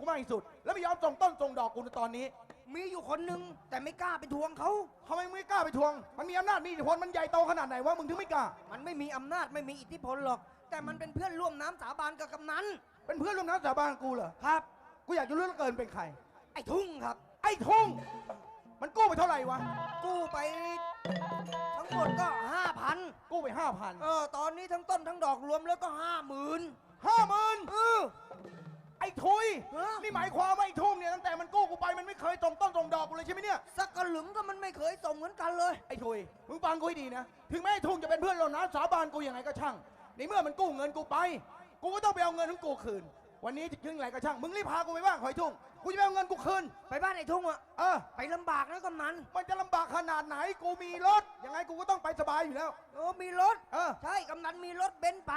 กูมากที่สุด แล้วไม่ยอมส่งต้นส่งดอกกูในตอนนี้มีอยู่คนหนึ่งแต่ไม่กล้าไปทวงเขา ทำไมมึงไม่กล้าไปทวง มันมีอำนาจมีอิทธิพลมันใหญ่โตขนาดไหนวะมึงถึงไม่กล้า มันไม่มีอำนาจไม่มีอิทธิพลหรอก แต่มันเป็นเพื่อนร่วมน้ำสาบานกับกำนันเป็นเพื่อนร่วมน้ำสาบานกูเหรอ ครับ กูอยากจะรู้เหลือเกินเป็นใคร ไอ้ทุ่งครับ ไอ้ทุ่ง มันกู้ไปเท่าไหร่วะ กู้ไป ทั้งหมดก็ห้าพันกู้ไปห้าพันเออตอนนี้ทั้งต้นทั้งดอกรวมแล้วก็ห้าหมื่นห้าหมื่นเออ ไอ้ทุย ฮะ นี่หมายความว่าไอ้ทุ่งเนี่ยตั้งแต่มันกู้กูไปมันไม่เคยส่งต้นส่งดอกกูเลยใช่ไหมเนี่ย สักกระหลึงก็มันไม่เคยส่งเหมือนกันเลย ไอ้ทุย มึงฟังกูให้ดีนะ ถึงแม้ไอ้ทุ่งจะเป็นเพื่อนเรานะสาบานกูยังไงก็ช่าง ในเมื่อมันกู้เงินกูไป กูก็ต้องไปเอาเงินของกูคืน วันนี้ถึงไหนก็ช่าง มึงรีบพากูไปบ้างหอยทุ่ง กูจะไปเอาเงินกูคืน ไปบ้านไอ้ทุ่งอะเออ ไปลำบากนะกำนันมันจะลำบากขนาดไหน กูมีรถ ยังไงกูก็ต้องไปสบายอยู่แล้ว เออมีรถ เออ ใช่กำนันมีรถเบนซ์ไป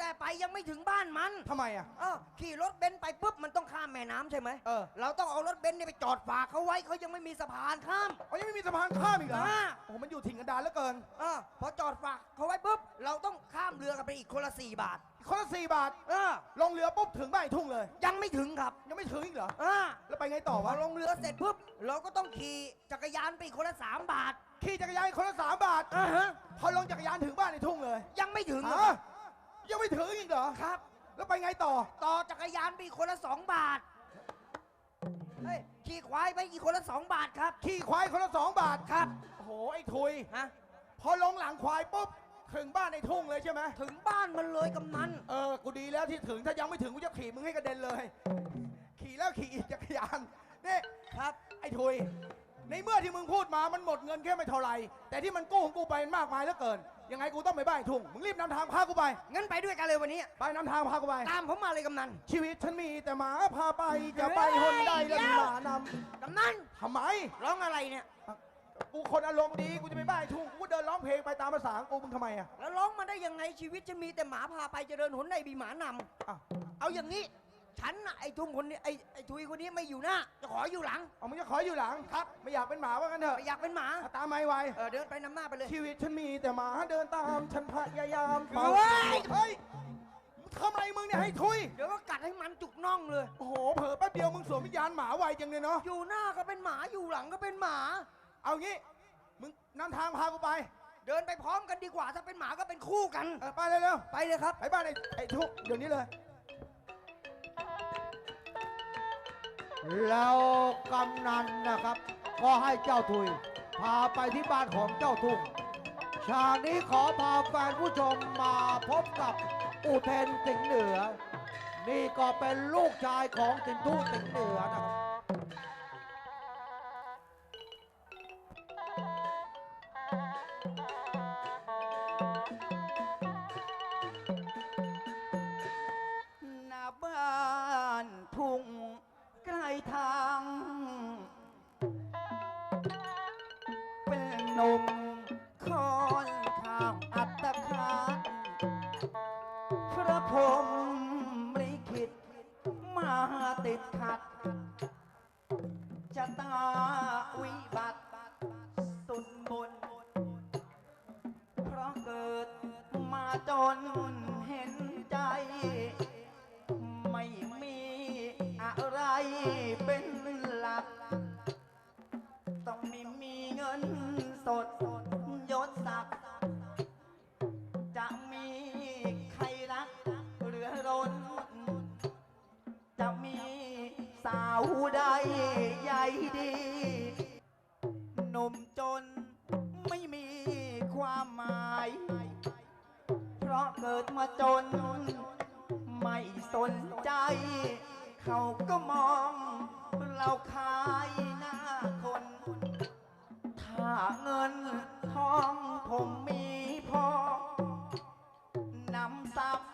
แต่ไปยังไม่ถึงบ้านมันทำไมอะ เออขี่รถเบนซ์ไปปุ๊บมันต้องข้ามแม่น้ำใช่ไหมเออ เราต้องเอารถเบนซ์เนี่ยไปจอดฝากเขาไว้เขายังไม่มีสะพานข้ามอ๋อยังไม่มีสะพานข้ามอีกเหรออ่า โอ้โหมันอยู่ถิ่นกันดารเหลือเกินเออพอจอดฝากเขาไว้ปุ๊บเราต้องข้ามเรือกันไปอีกคนละสี่บาท คนละสี่บาท เออ ลงเรือปุ๊บถึงบ้านไอ้ทุ่งเลย ยังไม่ถึงครับยังไม่ถึงอีกเหรออ่าแล้วไปไงต่อพอวะลงเรือเสร็จปุ๊บเราก็ต้องขี่จักรยานไปอีกคนละสามบาทขี่จักรยานคนละสามบาท อ่าฮะพอลงจักรยานถึงบ้านไอ้ทุ่งเลยยังไม่ถึงฮะ ยังไม่ถึงอีกเหรอ ครับ แล้วไปไงต่อ ต่อจักรยานไปอีกคนละสองบาท เฮ้ย ขี่ควายไปอีกคนละสองบาทครับ ขี่ควายคนละสองบาทครับ โอ้โห ไอ้ทุย ฮะ พอลงหลังควายปุ๊บ ถึงบ้านไอ้ทุ่งเลยใช่ไหมถึงบ้านมันเลยกำนัน เออ กูดีแล้วที่ถึง ถ้ายังไม่ถึงกูจะขี่มึงให้กระเด็นเลย ขี่แล้วขี่อีกจักรยาน นี่ ครับ ไอ้ทุย ในเมื่อที่มึงพูดมา มันหมดเงินแค่ไม่เท่าไหร่ แต่ที่มันกู้ของกูไปมันมากมายเหลือเกิน ยังไงกูต้องไปบ้านไอ้ทุ่งมึงรีบนำทางพากูไป งั้นไปด้วยกันเลยวันนี้ ไปนำทางพากูไป ตามผมมาเลยกำนัน ชีวิตฉันมีแต่หมาพาไปจะไปหนใดแล้วมีหมานกำนันำทำไม ร้องอะไรเนี่ย กูคนอารมณ์ดีกูจะไปบ้านไอ้ทุ่งกูก็เดินร้องเพลงไปตามภาษาของกูมึงทำไมอะแล้วร้องมาได้ยังไงชีวิตจะมีแต่หมาพาไปเจะเดินหนในบีหมานำ อ้าวเอาอย่างนี้ ฉันน่ะไอ้ทุ่งคนนี้ไอ้ไอ้ทุยคนนี้ไม่อยู่หน้า จะขออยู่หลัง เอามึงจะขออยู่หลังครับ ไม่อยากเป็นหมาว่ากันเถอะไม่อยากเป็นหมา เอาตามไม่ไวเออเดินไปนำหน้าไปเลยชีวิตฉันมีแต่หมาเดินตาม ฉันพยายามเป่าเฮ้ยเฮ้ยมึงทำอะไรมึงเนี่ยให้ทุย เดี๋ยวก็กัดให้มันจุกน่องเลย โอ้โห เผลอแป๊บเดียวมึงสวมวิญญาณหมาไวจังเลยเนาะ อยู่หน้าก็เป็นหมาอยู่หลังก็เป็นหมา เอางี้ มึงนำทางพากูไป เดินไปพร้อมกันดีกว่าถ้าเป็นหมาก็เป็นคู่กัน เออไปเร็วไปเลยครับ ๆไปบ้านไอ้ไอ้ทุกเดี๋ยวนี้เลย แล้วกำนันนะครับ ก็ให้เจ้าถุย พาไปที่บ้านของเจ้าทุ่งฉากนี้ขอพาแฟนผู้ชมมาพบกับอุเทนสิงห์เหนือ นี่ก็เป็นลูกชายของสินทุสิงห์เหนือนะครับ นหนุ่มคอนข้างอัตคันพระพรมลิขิตมาติดขัดจะตาวิบัติสุดบน เพราะเกิดมาจนเห็นใจ ไม่มีอะไรเป็นหลัก ดี หนุ่มจนไม่มีความหมาย เพราะเกิดมาจน ไม่สนใจ เขาก็มอง เราขายหน้าคน ถ้าเงินทองผมมีพอนำทรัพย์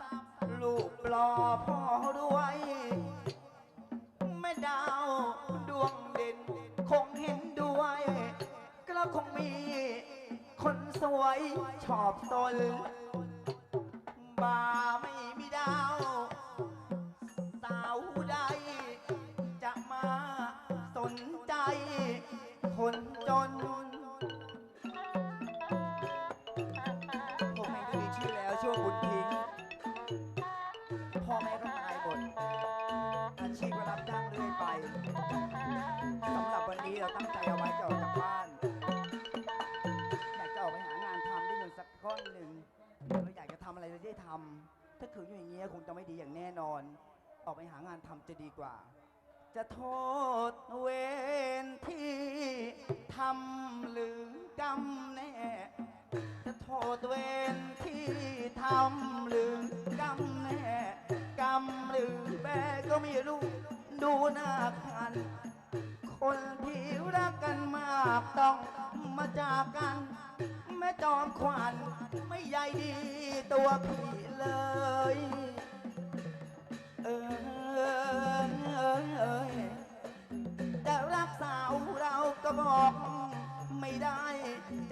ลูกปลอพ่อรวย ชอบตนบาไม่างานทำจะดีกว่า จะโทษเวรที่ทำหรือกรรมแน่ จะโทษเวรที่ทำหรือกรรมแน่กรรมหรือแบก็ไม่รู้ดูหน้าคัน คนที่รักกันมากต้องมาจากกันแม่จอมขวัญไม่ใหญ่ดีตัวพี่เลย เออเอยจะรักสาวเราก็บอก ไม่ได้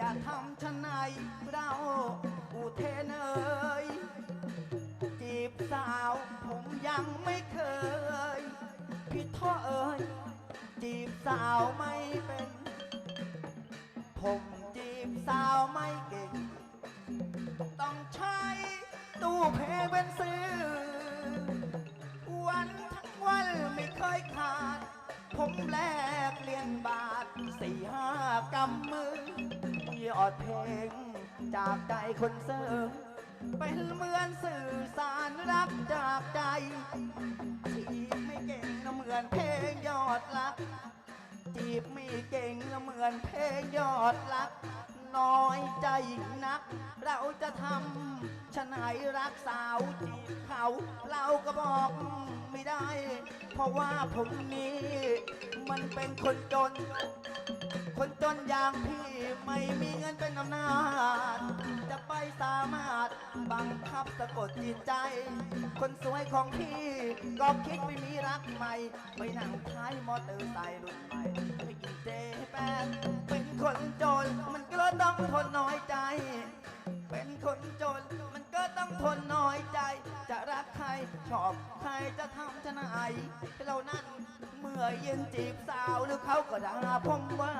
จะทำชนไหนเราอุเทนเอ่ยจีบสาวผมยังไม่เคย พี่ท่อเอ้ยจีบสาวไม่เป็นผม ดเพลง จากใจคนเสิร์ฟเป็นเหมือนสื่อสารรักจากใจ จีบไม่เก่งนะเหมือนเพลงยอดรัก จีบไม่เก่งนะเหมือนเพลงยอดรัก น้อยใจนัก เราจะทำชะไหนรักสาวจีบเขา เราก็บอกไม่ได้ เพราะว่าผมนี้ มันเป็นคนจน คนจนอย่างพี่ไม่มีเงินเป็นอำนาจ จะไปสามารถบังคับสะกดจิตใจ คนสวยของพี่ก็คิดไปมีรักใหม่ ไปนั่งท้ายมอเตอร์ไซค์รุ่นใหม่ไปกินเจแปนเป็นคนจนมันก็ต้องทนน้อยใจ เป็นคนจนมันก็ต้องทนน้อยใจ จะรักใครชอบใครจะทำชะไหนเรานั้น เมื่อยืนจีบสาวหรือเขาก็ด่าผมว่า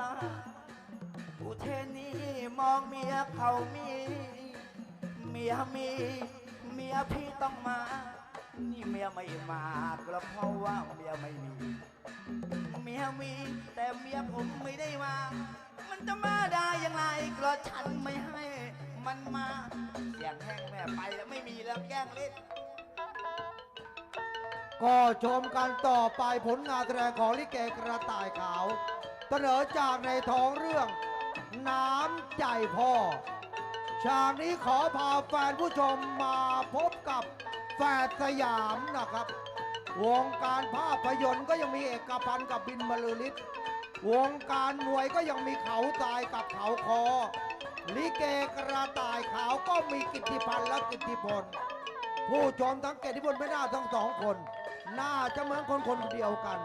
อุเทนนี้มองเมียเขามี เมียมี เมียพี่ต้องมา นี่เมียไม่มาก็เพราะว่าเมียไม่มี เมียมี แต่เมียผมไม่ได้มา มันจะมาได้ยังไงก็ฉันไม่ให้ มันมาเสียงแห้งแม่ไปแล้วไม่มีแล้วแกล้งเล่น ก็ชมกันต่อไปผลงานแสดงของลิเกกระต่ายขาวเสนอจากในท้องเรื่อง น้ำใจพ่อ ฉากนี้ขอพาแฟนผู้ชมมาพบกับแฝดสยามนะครับ วงการภาพยนตร์ก็ยังมีเอกพันธ์กับบินบรรลือฤทธิ์วงการมวยก็ยังมีเขาทรายกับเขาคอ ลิเกกระต่ายขาวก็มีกิตติพันธ์และกิตติพลผู้ชมทั้งเกติพลไม่น่าทั้งสองคน น่าจะเหมือนคนคนเดียวกัน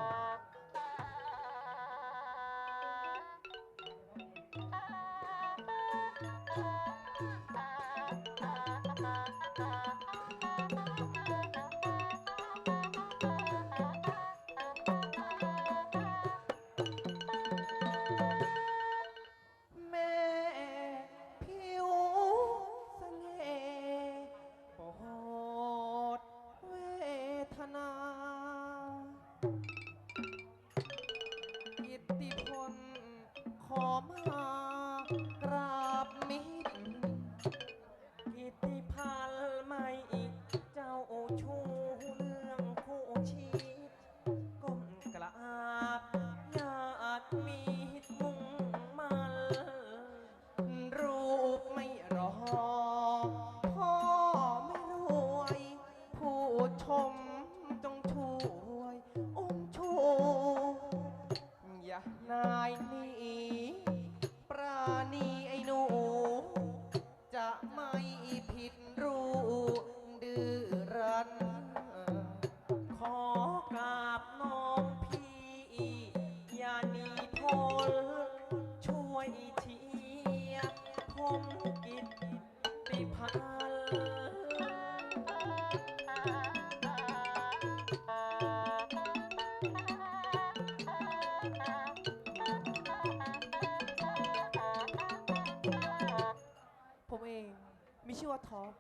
ชื่อว่าท็อป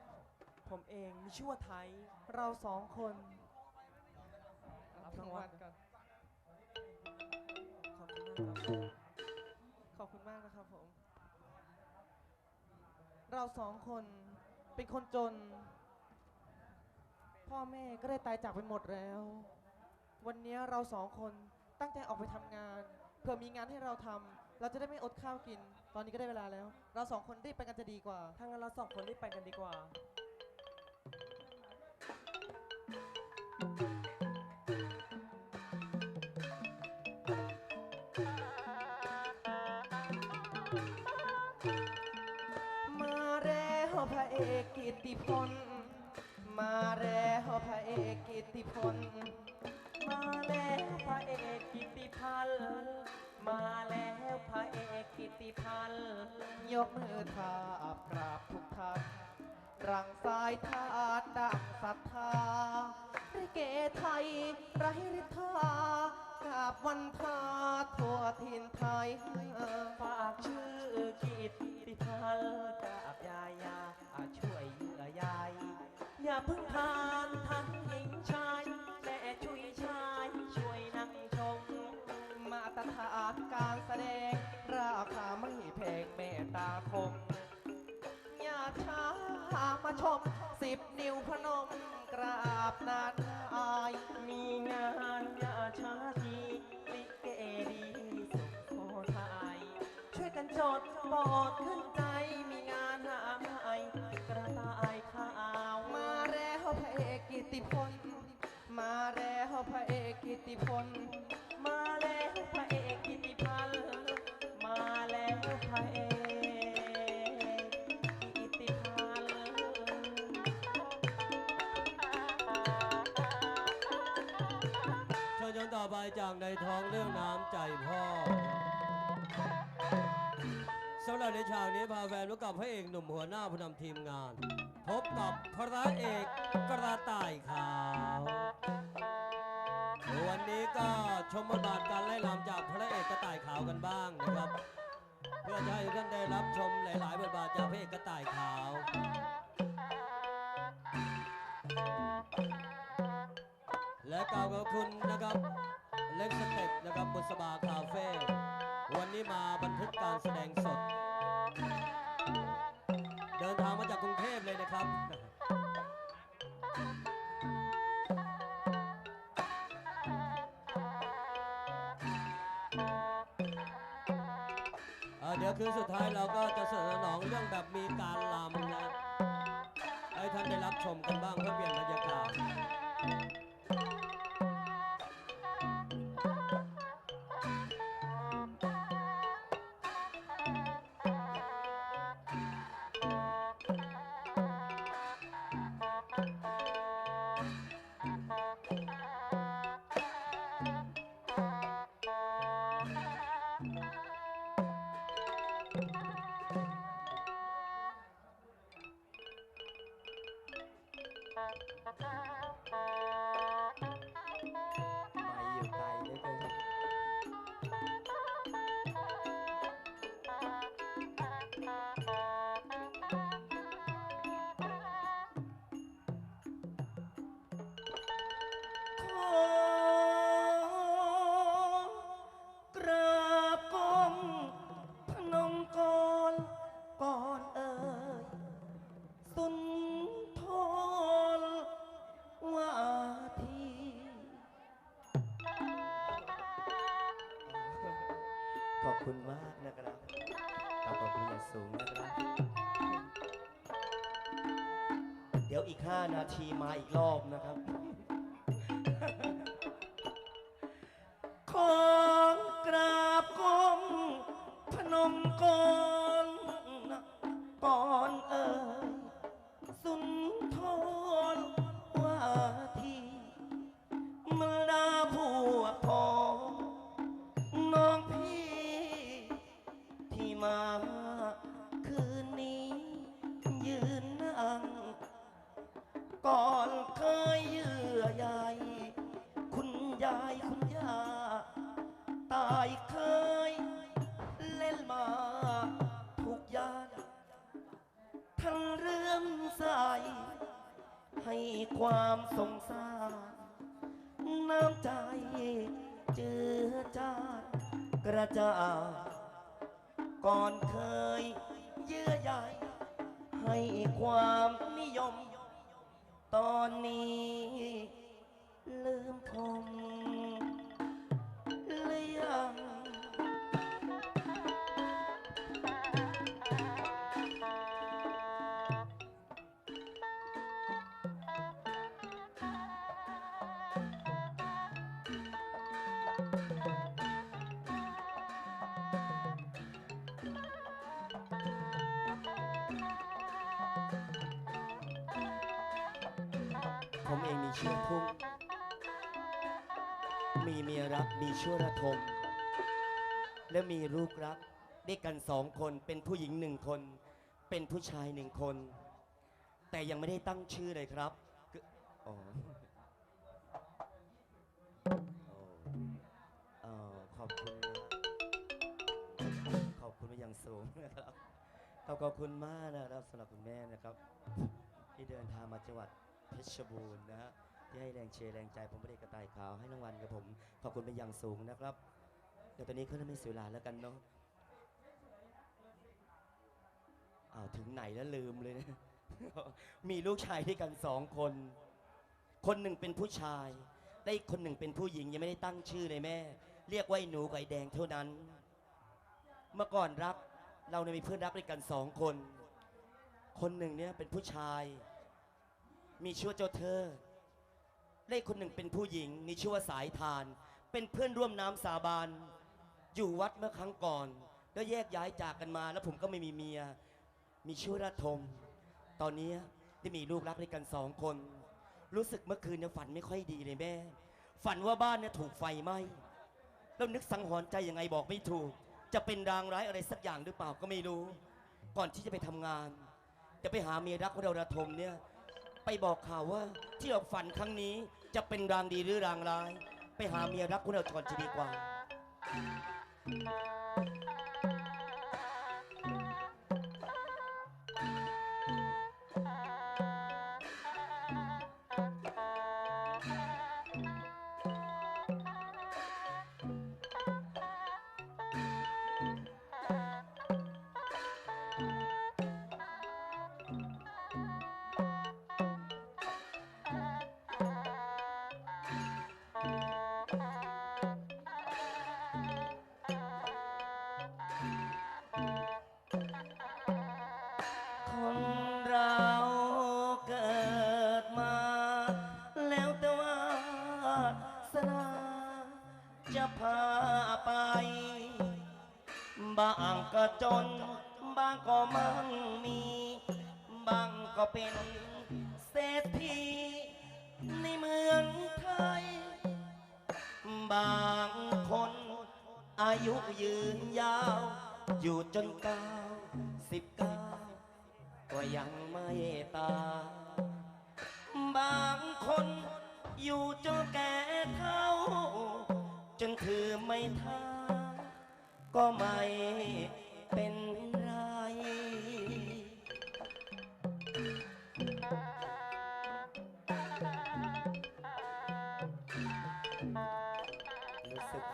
ผมเองมีชื่อว่าไทยเราสองคนรับรางวัลกันขอบคุณมากนะครับผม เราสองคนเป็นคนจน พ่อแม่ก็ได้ตายจากไปหมดแล้ว วันนี้เราสองคนตั้งใจออกไปทำงานเพื่อมีงานให้เราทำ เราจะได้ไม่อดข้าวกิน ตอนนี้ก็ได้เวลาแล้ว เราสองคนรีบไปกันจะดีกว่า ถ้างั้นเราสองคนรีบไปกันดีกว่า มาแล้วพระเอกกิตติพล มาแล้วพระเอกกิตติพล กมือทาบกราบทุกท่านรังสายทานดังศรัทธาริเกไทยไรริธากราบวันทาทั่วทินไทย ฝากชื่อกิตติพันธ์กับยายาอาช่วยเหยื่อยาย อย่าเพิ่งทานทั้งหญิงชายและช่วยชายช่วยนั่งชม มาตรฐานการแสดงราคาไม่แพง ตาคมอย่าช้ามาชมสิบนิ้วพนมกราบนานอายมีงานอย่าช้าทีลิเกดีสุโขทัยช่วยกันจดบอดขึ้นใจมีงานหาไม่กระต่ายขาวมาแล้วพระเอกกิติพลมาแล้วพระเอกกิตติพลมาแล้วพระ ชนชนต่อไปจากในท้องเรื่องน้ำใจพ่อสำหรับในฉากนี้พาแฟนพบกับพระเอกหนุ่มหัวหน้าผู้นำทีมงาน พบกับพระเอกกระต่ายขาว วันนี้ก็ชมบทบาทการไล่ลำจากพระเอกกระต่ายขาวกันบ้างนะครับ เพื่อจะให้ท่านได้รับชมหลาย ๆ บทบาทจากพระเอกกระต่ายขาว และกล่าวกับคุณนะครับ เล็กสเต็ปนะครับบุษบาคาเฟ่วันนี้มาบันทึกการแสดงสด เดินทางมาจากกรุงเทพเลยนะครับเดี๋ยวคืนสุดท้ายเราก็จะสนองเรื่องแบบมีการลำนะให้ท่านได้รับชมกันบ้างเพื่อเปลี่ยนบรรยากาศ คุณมากนะครับขอบคุณอย่างสูงนะครับ เดี๋ยวอีก 5 นาทีมาอีกรอบนะครับ รน้ำใจากระจ่าก่อนเคยเยื่อใยให้ความนิยม ตอนนี้ลืมคมเลี่ยง ผมเองมีชื่อทุ่ง มีเมียรักมีชื่อระทม และมีลูกรักด้วยกันสองคนเป็นผู้หญิงหนึ่งคน เป็นผู้ชายหนึ่งคน แต่ยังไม่ได้ตั้งชื่อเลยครับคืออ๋อเออขอบคุณ ขอบคุณไปอย่างสูงนะครับขอบขอบคุณมากนะครับสำหรับคุณแม่นะครับ ที่เดินทางมาจังหวัดเพชรบูรณ์นะฮะ ที่ให้แรงเชียร์แรงใจผมพระเอกกระต่ายขาวให้รางวัลกับผมขอบคุณเป็นอย่างสูงนะครับเดี๋ยวตอนนี้เขาจะไม่เสียเวลาแล้วกันเนาะอ้าวถึงไหนแล้วลืมเลยนะ มีลูกชายด้วยกันสองคน คนหนึ่งเป็นผู้ชายและอีกคนหนึ่งเป็นผู้หญิงยังไม่ได้ตั้งชื่อเลยแม่ เรียกว่าไอ้หนูกับไอ้แดงเท่านั้น เมื่อก่อนรักเราเนี่ยมีเพื่อนรักด้วยกันสองคน คนหนึ่งเนี่ยเป็นผู้ชาย มีชื่อเจ้าเธอ และอีกคนหนึ่งเป็นผู้หญิงมีชื่อว่าสายทาน เป็นเพื่อนร่วมน้ำสาบาน อยู่วัดเมื่อครั้งก่อน แล้วแยกย้ายจากกันมา แล้วผมก็ไม่มีเมีย มีชื่อระทม ตอนนี้ได้มีลูกรักด้วยกันสองคน รู้สึกเมื่อคืนเนี่ยฝันไม่ค่อยดีเลยแม่ ฝันว่าบ้านเนี่ยถูกไฟไหม้แล้วนึกสังหรณ์ใจยังไงบอกไม่ถูก จะเป็นรางร้ายอะไรสักอย่างหรือเปล่าก็ไม่รู้ ก่อนที่จะไปทำงาน จะไปหาเมียรักของเราระทมเนี่ย ไปบอกข่าวว่า ที่เราฝันครั้งนี้จะเป็นรางดีหรือรางร้าย ไปหาเมียรักคุณเอาก่อนจะดีกว่า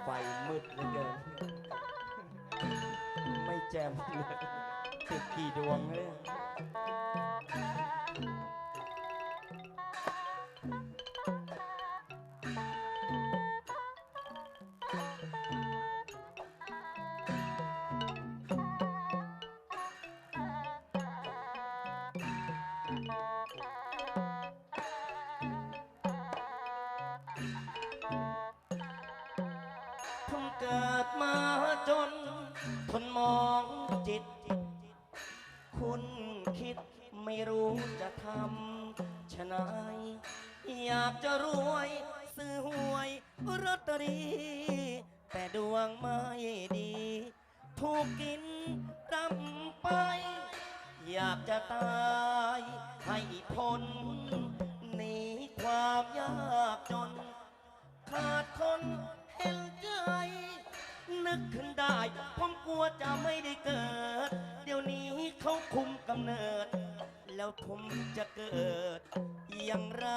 ไฟมืดเหลือเกิน ไม่แจ่มเลยติดกี่ดวงเลยากจะรวยซื้อหวยลอตเตอรี่แต่ดวงไม่ดี ถูกกินรำไป อยากจะตายให้พ้นหนีความยากจน ขาดคนเห็นใจ นึกขึ้นได้ผมกลัวจะไม่ได้เกิด เดี๋ยวนี้เขาคุมกำเนิด แล้วผมจะเกิดอย่างไร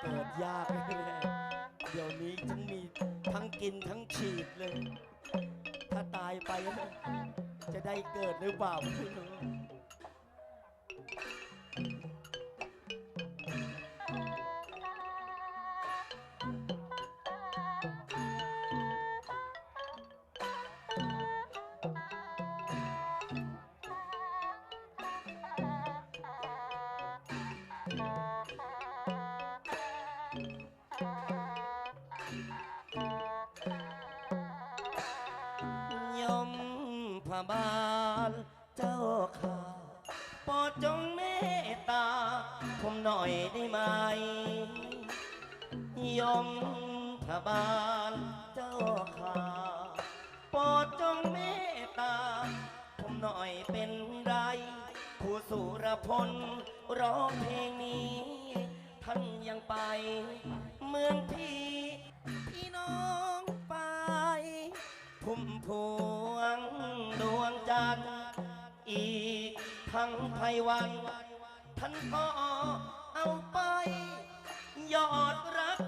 เกิดยากเลยเดี๋ยวนี้จึงมีทั้งกินทั้งฉีดเลย ถ้าตายไป จะได้เกิดหรือเปล่าไม่รู้ พบาล เจ้าข้าโปรดจงเมตตา ผมหน่อยได้ไหม ยมพบาล เจ้าข้าโปรดจงเมตตา ผมหน่อยเป็นไรผู้สุรพลร้องเพลงนี้ ท่านยังไป เมืองพี่ พี่น้องไป พุ่มพวง ทั้งไพวัน ท่านก็เอาไป ยอดรัก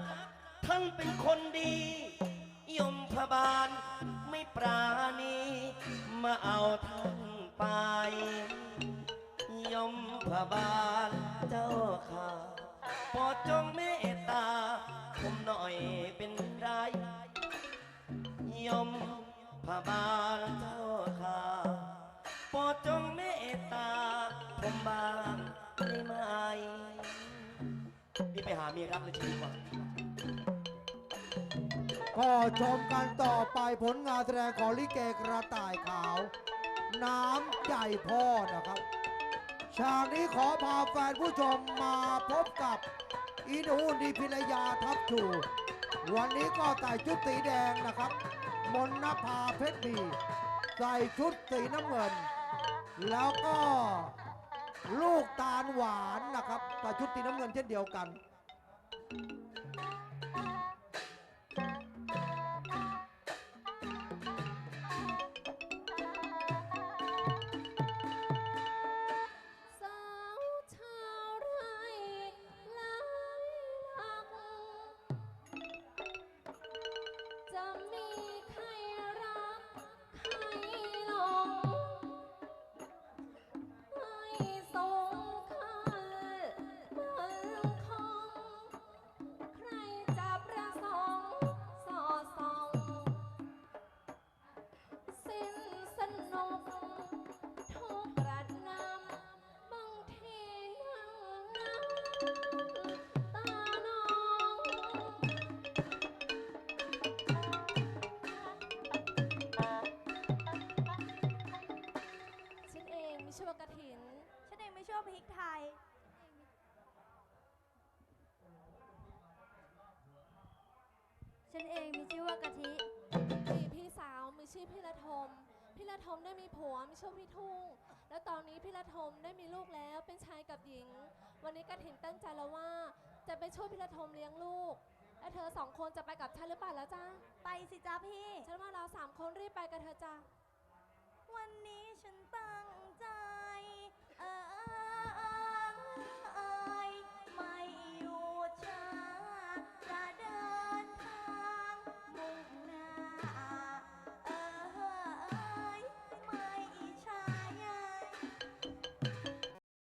ท่านเป็นคนดี ยมพบาลไม่ปราณี มาเอาท่านไป ยมพบาลเจ้าข้าโปรดจงเมตตา ผมหน่อยเป็นไรยมพะบาลเจ้าข้า โปรดจงเมตตาผมบางได้ไหมนี่ไปหาเมียรักเลยชีวิตก่อนก็ชมกันต่อไปผลงานแสดงของลิเกกระต่ายขาว น้ำใจพ่อนะครับ ฉากนี้ขอพาแฟนผู้ชมมาพบกับอีนูดีพิรยาทับชูวันนี้ก็ใส่ชุดสีแดงนะครับ มนนภาเพชรดี ใส่ชุดสีน้ำเงิน แล้วก็ลูกตาลหวานนะครับแต่ชุดสีน้ำเงินเช่นเดียวกัน ฉันเองมีชื่อว่ากะทิ มีพี่สาวมีชื่อพี่ละทม พี่ละทมได้มีผัวมีชื่อพี่ทุ่ง แล้วตอนนี้พี่ละทมได้มีลูกแล้วเป็นชายกับหญิง วันนี้กระถินตั้งใจแล้วว่า จะไปช่วยพี่ละทมเลี้ยงลูก และเธอสองคนจะไปกับฉันหรือเปล่าแล้วจ้าไปสิจ้าพี่ ฉันว่าเราสามคนรีบไปกันเถอะจ้าวันนี้ฉันตั้งใจ